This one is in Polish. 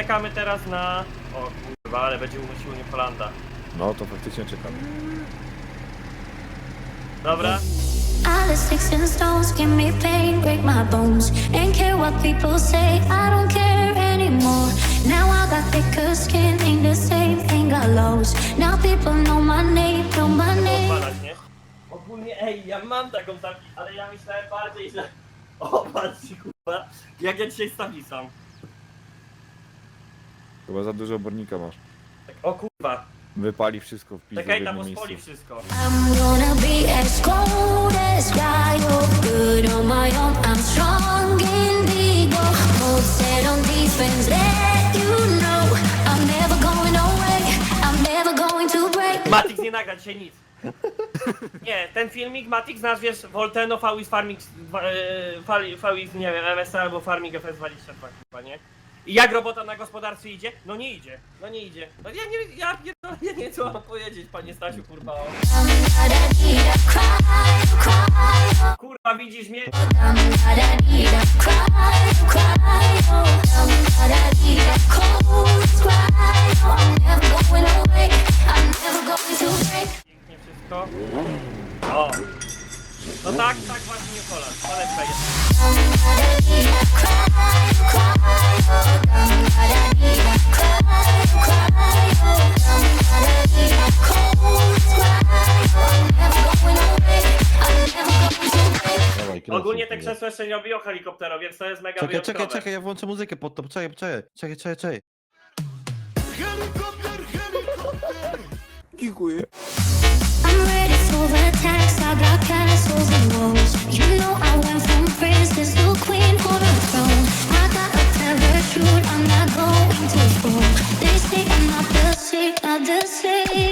czekamy teraz na... O kurwa, ale będzie unosiło nie Holanda. No to faktycznie czekamy. Dobra? All the sticks and stones give me pain, break my bones. Ain't care what people say, I don't care anymore. Now I got thicker skin, ain't the same, ain't got lows. Now people know my name, know my name. Odpalać, nie? Ogólnie, ej, ja mam taką tabliczkę, ale ja myślałem bardziej, że... O, patrzcie, kurwa, jak ja dzisiaj tablicą. Chyba za dużo obornika masz. Tak, o kurwa, Wypali wszystko w pizdu w czekaj, tam jednym ospoli miejscu. wszystko. I'm gonna be as cold as Ryo. Good on my own, I'm strong indigo. Mode set on defense, let you know. I'm never going away, I'm never going to break. Matix nie nagra dzisiaj nic. Nie, ten filmik Matix nazwiesz Volteno Fawis Farming, e, nie wiem, MSA albo Farming FS22 chyba, nie? I jak robota na gospodarstwie idzie? No nie idzie, no nie idzie. No ja nie, ja pierdolę, ja nie wiem co mam powiedzieć, panie Stasiu, kurwa. Kurwa, widzisz mnie? Pięknie wszystko. O! No tak, tak właśnie Holand, paleczka jest. Ogólnie te krzesła jeszcze nie obiją helikoptera, więc to jest mega Czekaj, wyjątkowe. czekaj, czekaj, ja włączę muzykę pod to. Czekaj, czekaj, czekaj, czekaj, czekaj. I'm ready for the tax. I got the same